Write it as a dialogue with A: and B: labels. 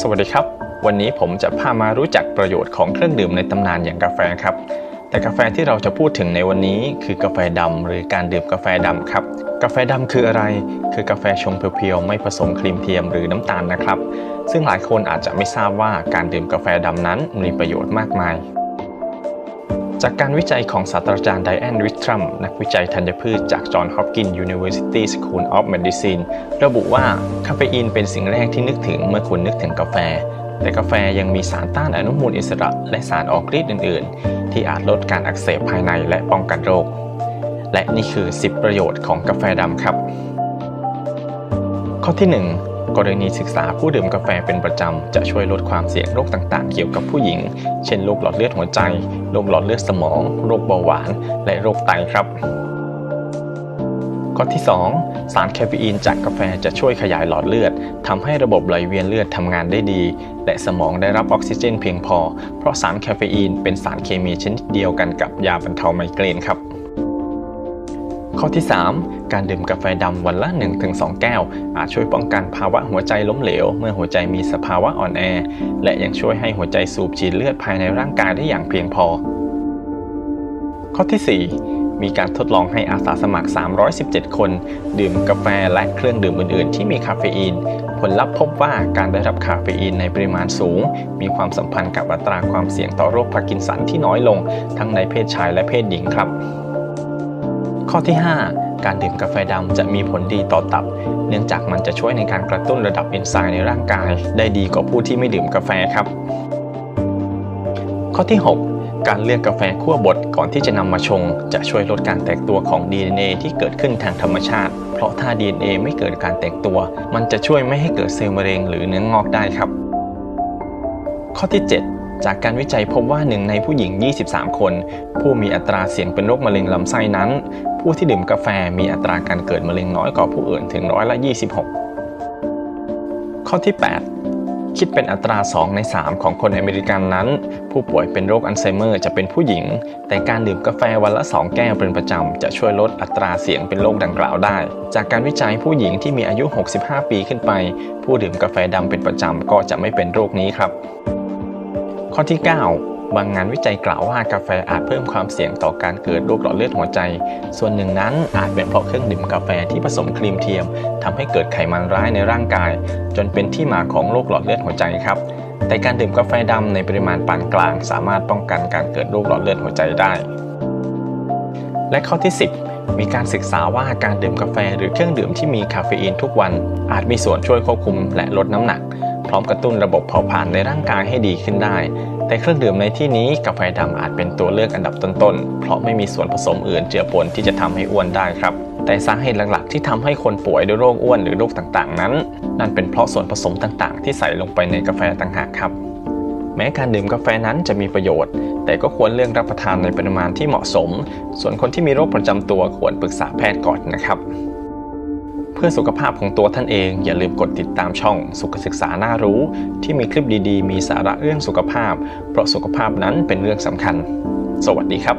A: สวัสดีครับ วันนี้ผมจะพามารู้จักประโยชน์ของเครื่องดื่มในตำนานอย่างกาแฟครับ แต่กาแฟที่เราจะพูดถึงในวันนี้คือกาแฟดำหรือการดื่มกาแฟดำครับ กาแฟดำคืออะไร คือกาแฟชงเพียวๆไม่ผสมครีมเทียมหรือน้ำตาลนะครับ ซึ่งหลายคนอาจจะไม่ทราบว่าการดื่มกาแฟดำนั้นมีประโยชน์มากมาย จากการวิจัยของศาสตราจารย์ไดแอนริทรัมนักวิจัยธัญพืชจากจอห์นฮอปกินส์ University School of Medicine ระบุว่าคาเฟอีนเป็นสิ่งแรกที่นึกถึงเมื่อคุณนึกถึงกาแฟ แต่กาแฟยังมีสารต้านอนุมูลอิสระ และสารออกฤทธิ์อื่น ๆ ที่อาจลดการอักเสบภายในและป้องกันโรค และนี่คือ 10 ประโยชน์ของกาแฟดำครับ ข้อที่ 1 กรณีศึกษาผู้ดื่มกาแฟเป็นประจำ จะช่วยลดความเสี่ยงโรคต่างๆ เกี่ยวกับผู้หญิง เช่นโรคหลอดเลือดหัวใจ โรคหลอดเลือดสมอง โรคเบาหวาน และโรคไตครับข้อที่ 2 สารแคเฟอีนจากกาแฟจะช่วยขยายหลอดเลือดทำให้ระบบไหลเวียนเลือดทำงานได้ดี และสมองได้รับออกซิเจนเพียงพอ เพราะสารแคเฟอีนเป็นสารเคมีชนิดเดียวกันกับยาบรรเทาไมเกรนครับ ข้อที่ 3 การดื่มกาแฟดำวันละ 1-2 แก้ว อาจช่วยป้องกันภาวะหัวใจล้มเหลว เมื่อหัวใจมีสภาวะอ่อนแอ และยังช่วยให้หัวใจสูบฉีดเลือดภายในร่างกายได้อย่างเพียงพอ ข้อที่ 4 มีการทดลองให้อาสาสมัคร 317 คน ดื่มกาแฟและเครื่องดื่มอื่น ๆ ที่มีคาเฟอีน ผลลัพธ์พบว่าการได้รับคาเฟอีนในปริมาณสูง มีความสัมพันธ์กับอัตราความเสี่ยงต่อโรคพาร์กินสันที่น้อยลง ทั้งในเพศชายและเพศหญิงครับ ข้อที่ 5 การดื่มกาแฟดำจะมีผลดีต่อตับ เนื่องจากมันจะช่วยในการกระตุ้นระดับเอนไซม์ในร่างกาย ได้ดีกว่าผู้ที่ไม่ดื่มกาแฟครับ ข้อที่ 6 การเลือกกาแฟคั่วบดก่อนที่จะนำมาชง จะช่วยลดการแตกตัวของ DNA ที่เกิดขึ้นทางธรรมชาติ เพราะถ้า DNA ไม่เกิดการแตกตัว มันจะช่วยไม่ให้เกิดเซลล์มะเร็งหรือเนื้องอกได้ครับ ข้อที่ 7จากการวิจัยพบว่าหนึ่งในผู้หญิง 23 คน ผู้มีอัตราเสี่ยงเป็นโรคมะเร็งลำไส้นั้น ผู้ที่ดื่มกาแฟมีอัตราการเกิดมะเร็งน้อยกว่าผู้อื่นถึงร้อยละ26 ข้อที่ 8 คิดเป็นอัตรา 2 ใน 3 ของคนอเมริกันนั้น ผู้ป่วยเป็นโรคอัลไซเมอร์จะเป็นผู้หญิง แต่การดื่มกาแฟวันละ 2 แก้วเป็นประจำ จะช่วยลดอัตราเสี่ยงเป็นโรคดังกล่าวได้ จากการวิจัยผู้หญิงที่มีอายุ 65 ปีขึ้นไป ผู้ดื่มกาแฟดำเป็นประจำก็จะไม่เป็นโรคนี้ครับ ข้อที่ 9 บางงานวิจัยกล่าวว่ากาแฟอาจเพิ่มความเสี่ยงต่อการเกิดโรคหลอดเลือดหัวใจ ส่วนหนึ่งนั้นอาจเป็นเพราะเครื่องดื่มกาแฟที่ผสมครีมเทียมทำให้เกิดไขมันร้ายในร่างกาย จนเป็นที่มาของโรคหลอดเลือดหัวใจครับ แต่การดื่มกาแฟดำในปริมาณปานกลาง สามารถป้องกันการเกิดโรคหลอดเลือดหัวใจได้ และข้อที่ 10มีการศึกษาว่าการดื่มกาแฟหรือเครื่องดื่มที่มีคาเฟอีนทุกวัน อาจมีส่วนช่วยควบคุมและลดน้ำหนัก พร้อมกระตุ้นระบบเผาผลาญในร่างกายให้ดีขึ้นได้ แต่เครื่องดื่มในที่นี้กาแฟดำอาจเป็นตัวเลือกอันดับต้นๆ เพราะไม่มีส่วนผสมอื่นเจือปนที่จะทำให้อ้วนได้ครับ แต่สาเหตุหลักๆ ที่ทำให้คนป่วยด้วยโรคอ้วนหรือโรคต่างๆ นั้น นั่นเป็นเพราะส่วนผสมต่างๆ ที่ใส่ลงไปในกาแฟต่างหากครับ แม้การดื่มกาแฟนั้นจะมีประโยชน์ แต่ก็ควรเลือกรับประทานในปริมาณที่เหมาะสม ส่วนคนที่มีโรคประจำตัวควรปรึกษาแพทย์ก่อนนะครับ เพื่อสุขภาพของตัวท่านเองอย่าลืมกดติดตามช่องสุขศึกษาน่ารู้ ที่มีคลิปดีๆ มีสาระเรื่องสุขภาพ เพราะสุขภาพนั้นเป็นเรื่องสำคัญ สวัสดีครับ